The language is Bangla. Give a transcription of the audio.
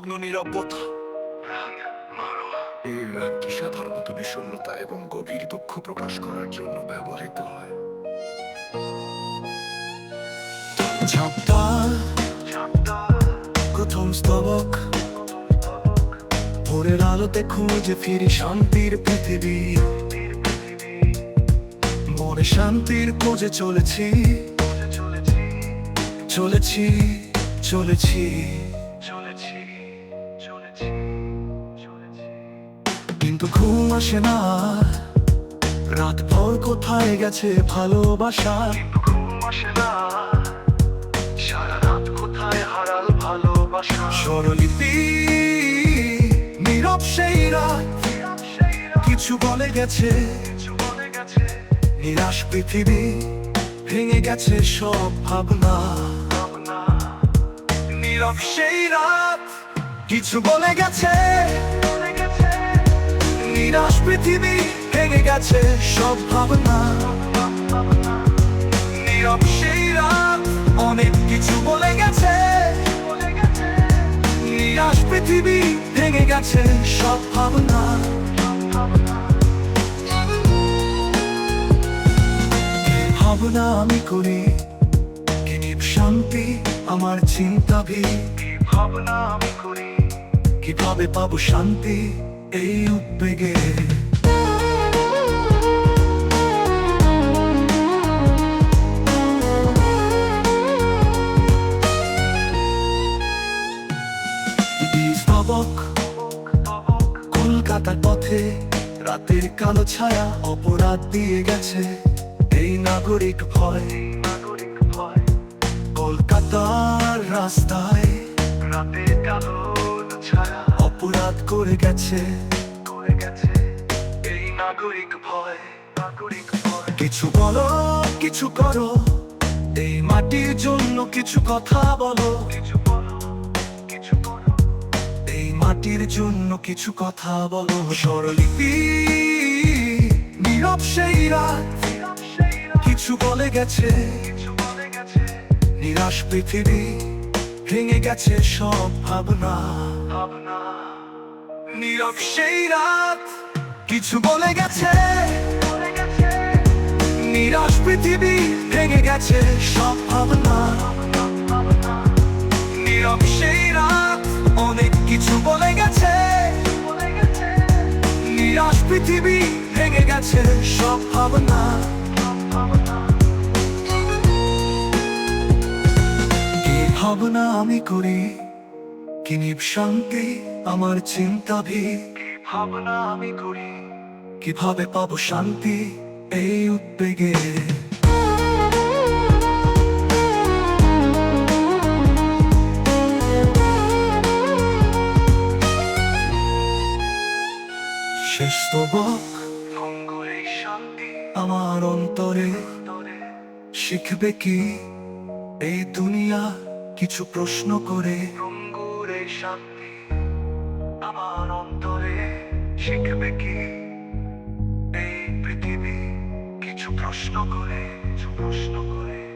মগ্ন নিরবতা এই রাতটি সাধারণত বিষণ্ণতা এবং গভীর দুঃখ প্রকাশ করার জন্য ব্যবহৃত হয়। ঝাপটা। প্রথম স্তবক। ভোরের আলোতে খুঁজে ফিরি শান্তির পৃথিবী। মনে শান্তির খোঁজে চলেছি। চলেছি চলেছি। কিন্তু ঘুম আসে না। রাত ভর কোথায় গেছে ভালোবাসা? সারা রাত কোথায় হারাল ভালোবাসা? স্বরলিপি নীরব সেই রাত। কিছু বলে গেছে। নিরাশ পৃথিবী ভেঙে গেছে সব ভাবনা। নীরব সেই রাত। কিছু বলে গেছে। নিরাশ পৃথিবী ভেঙে গেছে সব ভাবনা। নীরব সেই রাত অনেক কিছু বলে গেছে। নিরাশ পৃথিবী ভেঙে গেছে সব ভাবনা। ভাবনা আমি করি শান্তি আমার চিন্তা ভি ভাবনা আমি করি, কীভাবে পাবো শান্তি? এই উদ্বেগে কলকাতার পথে রাতের কালো ছায়া অপরাধ দিয়ে গেছে। এই নাগরিক ভয় কলকাতার রাস্তায় রাতের কালো অপরাধ করে গেছে। করে গেছে। এই নাগরিক ভয় নাগরিক ভয়। কিছু বলো কিছু করো। এই মাটির জন্য কিছু কথা বলো। কিছু বলো কিছু করো। এই মাটির জন্য কিছু কথা বলো। স্বরলিপি নীরব সেই রাত। কিছু বলে গেছে। নিরাশ পৃথিবী ভেঙে গেছে সব ভাবনা। নীরব সেই রাত কিছু বলে গেছে। নিরাশ পৃথিবী ভেঙে গেছে সব ভাবনা। নীরব সেই রাত অনেক কিছু বলে গেছে। নিরাশ পৃথিবী ভেঙে গেছে সব ভাবনা। ভাবনা আমি করি। কি নিব শান্তি, আমার চিন্তা ভি ভাবনা আমি করি, কীভাবে পাবো শান্তি এই উদ্বেগে? শেষ স্তবক আমার অন্তরে। শিখবে কি এই দুনিয়া কিছু প্রশ্ন করে? শান্তি আমার অন্তরে শিখবে কি? এই পৃথিবী কিছু প্রশ্ন করে কিছু প্রশ্ন করে।